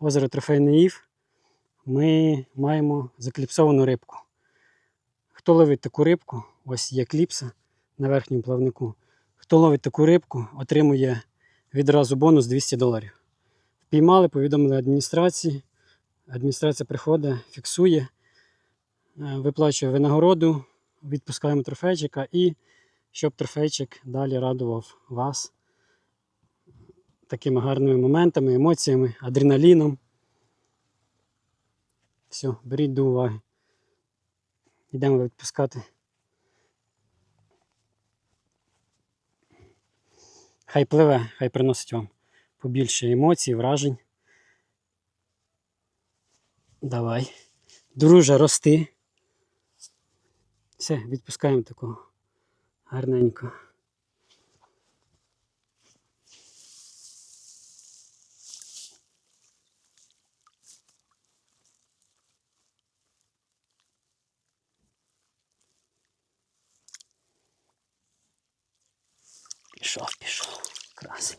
озеро Трофейний Ів, ми маємо закліпсовану рибку. Хто ловить таку рибку, ось є кліпса на верхньому плавнику. Хто ловить таку рибку, отримує відразу бонус 200 доларів. Впіймали, повідомили адміністрації. Адміністрація приходить, фіксує, е, виплачує винагороду, відпускаємо трофейчика і щоб трофейчик далі радував вас такими гарними моментами, емоціями, адреналіном. Все, беріть до уваги. Йдемо відпускати. Хай пливе, хай приносить вам побільше емоцій, вражень. Давай. Друже, рости. Все, відпускаємо такого гарненько. Пішов, пішов. Красень.